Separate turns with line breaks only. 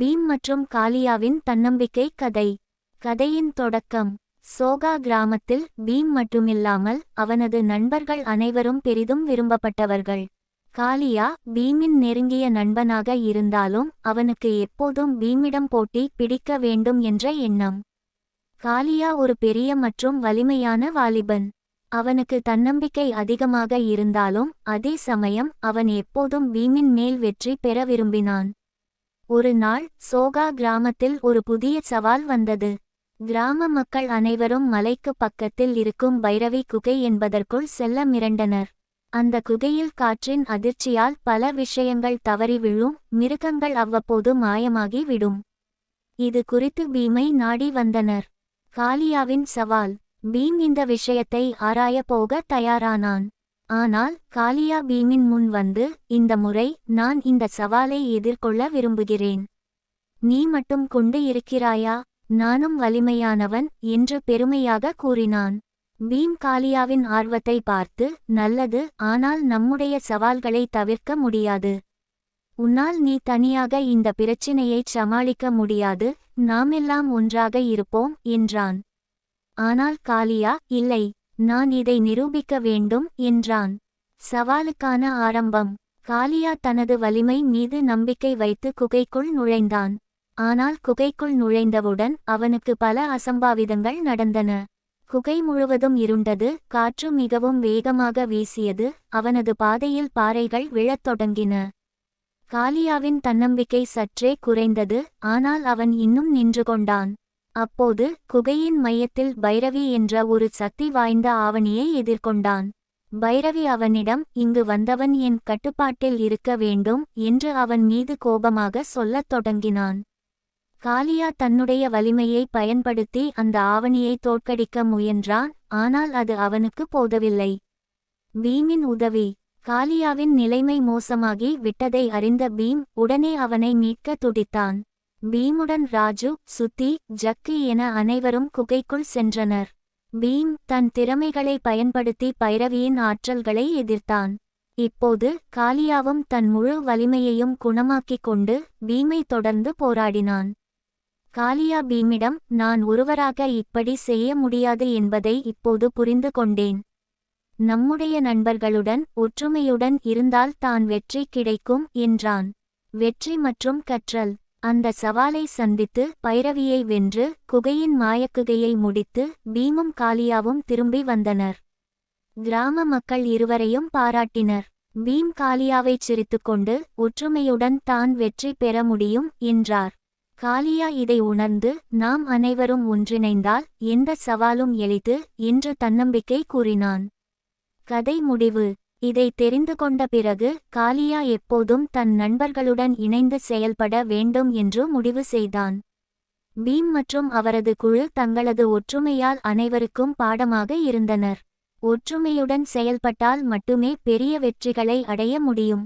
Beam மற்றும் காலியாவின் தன்னம்பிக்கை கதை. கதையின் தொடக்கம். சோகா கிராமத்தில் பீம் மட்டுமில்லாமல் அவனது நண்பர்கள் அனைவரும் பெரிதும் விரும்பப்பட்டவர்கள். காளியா பீமின் நெருங்கிய நண்பனாக இருந்தாலும் அவனுக்கு எப்போதும் பீமிடம் போட்டி பிடிக்க வேண்டும் என்ற எண்ணம். காளியா ஒரு பெரிய மற்றும் வலிமையான வாலிபன். அவனுக்கு தன்னம்பிக்கை அதிகமாக இருந்தாலும் அதே சமயம் அவன் எப்போதும் பீமின் மேல் வெற்றி பெற விரும்பினான். ஒரு நாள் சோகா கிராமத்தில் ஒரு புதிய சவால் வந்தது. கிராம மக்கள் அனைவரும் மலைக்கு பக்கத்தில் இருக்கும் பைரவி குகை என்பதற்குள் செல்ல மிரண்டனர். அந்த குகையில் காற்றின் அதிர்ச்சியால் பல விஷயங்கள் தவறி விழும் மிருகங்கள் அவ்வப்போது மாயமாகி விடும். இது குறித்து பீமை நாடி வந்தனர். காளியாவின் சவால் பீம் இந்த விஷயத்தை ஆராய போக தயாரானான். ஆனால் காலியா பீமின் முன் வந்து இந்த முறை நான் இந்த சவாலை எதிர்கொள்ள விரும்புகிறேன். நீ மட்டும் கொண்டு இருக்கிறாயா? நானும் வலிமையானவன் என்று பெருமையாக கூறினான். பீம் காலியாவின் ஆர்வத்தை பார்த்து நல்லது ஆனால் நம்முடைய சவால்களை தவிர்க்க முடியாது. உன்னால் நீ தனியாக இந்த பிரச்சினையைச் சமாளிக்க முடியாது. நாமெல்லாம் ஒன்றாக இருப்போம் என்றான். ஆனால் காலியா இல்லை. நான் இதை நிரூபிக்க வேண்டும் என்றான். சவாலுக்கான ஆரம்பம். காளியா தனது வலிமை மீது நம்பிக்கை வைத்து குகைக்குள் நுழைந்தான். ஆனால் குகைக்குள் நுழைந்தவுடன் அவனுக்கு பல அசம்பாவிதங்கள் நடந்தன. குகை முழுவதும் இருண்டது காற்று மிகவும் வேகமாக வீசியது அவனது பாதையில் பாறைகள் விழத் தொடங்கின. காளியாவின் தன்னம்பிக்கை சற்றே குறைந்தது ஆனால் அவன் இன்னும் நின்று கொண்டான். அப்போது குகையின் மையத்தில் பைரவி என்ற ஒரு சக்தி வாய்ந்த ஆவணியை எதிர்கொண்டான். பைரவி அவனிடம் இங்கு வந்தவன் என் கட்டுப்பாட்டில் இருக்க வேண்டும் என்று அவன் மீது கோபமாக சொல்லத் தொடங்கினான். காளியா தன்னுடைய வலிமையை பயன்படுத்தி அந்த ஆவணியை தோற்கடிக்க முயன்றான் ஆனால் அது அவனுக்கு போதவில்லை. பீமின் உதவி. காளியாவின் நிலைமை மோசமாகி விட்டதை அறிந்த பீம் உடனே அவனை மீட்க துடித்தான். பீமுடன் ராஜு சுத்தி ஜக்கி என அனைவரும் குகைக்குள் சென்றனர். பீம் தன் திறமைகளை பயன்படுத்தி பைரவியின் ஆற்றல்களை எதிர்த்தான். இப்போது காலியாவும் தன் முழு வலிமையையும் குணமாக்கிக் கொண்டு பீமை தொடர்ந்து போராடினான். காலியா பீமிடம் நான் ஒருவராக இப்படி செய்ய முடியாது என்பதை இப்போது புரிந்து கொண்டேன். நம்முடைய நண்பர்களுடன் ஒற்றுமையுடன் இருந்தால் தான் வெற்றி கிடைக்கும் என்றான். வெற்றி மற்றும் கற்றல். அந்த சவாலை சந்தித்து பைரவியை வென்று குகையின் மாயக்குகையை முடித்து பீமும் காளியாவும் திரும்பி வந்தனர். கிராம மக்கள் இருவரையும் பாராட்டினர். பீம் காளியாவைச் சிரித்துக்கொண்டு ஒற்றுமையுடன் தான் வெற்றி பெற முடியும் என்றார். காளியா இதை உணர்ந்து நாம் அனைவரும் ஒன்றிணைந்தால் எந்த சவாலும் எளிது என்று தன்னம்பிக்கை கூறினான். கதை முடிவு. இதை தெரிந்து கொண்ட பிறகு காலியா எப்போதும் தன் நண்பர்களுடன் இணைந்து செயல்பட வேண்டும் என்று முடிவு செய்தான். பீம் மற்றும் அவரது குழு தங்களது ஒற்றுமையால் அனைவருக்கும் பாடமாக இருந்தனர். ஒற்றுமையுடன் செயல்பட்டால் மட்டுமே பெரிய வெற்றிகளை அடைய முடியும்.